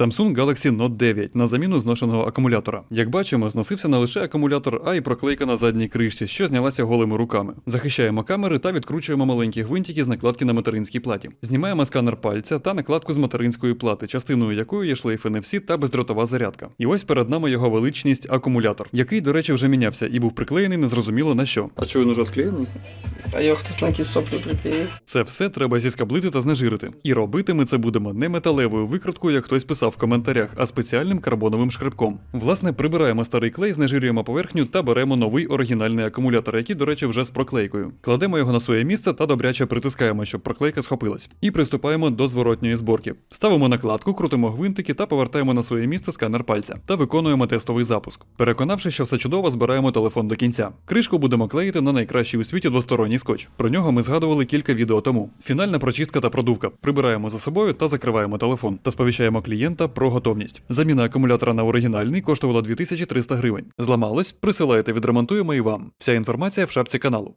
Samsung Galaxy Note 9 на заміну зношеного акумулятора. Як бачимо, зносився не лише акумулятор, а й проклейка на задній кришці, що знялася голими руками. Захищаємо камери та відкручуємо маленькі гвинтики з накладки на материнській платі. Знімаємо сканер пальця та накладку з материнської плати, частиною якої є шлейф NFC та бездротова зарядка. І ось перед нами його величність акумулятор, який, до речі, вже мінявся і був приклеєний незрозуміло на що. А чого він уже відклеєний? А його хтось соплі приклеїв. Це все треба зіскаблити та знежирити. І робити ми це будемо не металевою викруткою, як хтось писав в коментарях, а спеціальним карбоновим шкребком. Власне, прибираємо старий клей, знежирюємо поверхню та беремо новий оригінальний акумулятор, який, до речі, вже з проклейкою. Кладемо його на своє місце та добряче притискаємо, щоб проклейка схопилась. І приступаємо до зворотньої зборки. Ставимо накладку, крутимо гвинтики та повертаємо на своє місце сканер пальця та виконуємо тестовий запуск. Переконавши, що все чудово, збираємо телефон до кінця. Кришку будемо клеїти на найкращий у світі двосторонній скотч. Про нього ми згадували кілька відео тому. Фінальна прочистка та продувка. Прибираємо за собою та закриваємо телефон та сповіщаємо клієнта про готовність. Заміна акумулятора на оригінальний коштувала 2300 гривень. Зламалось, присилаєте, відремонтуємо і вам. Вся інформація в шапці каналу.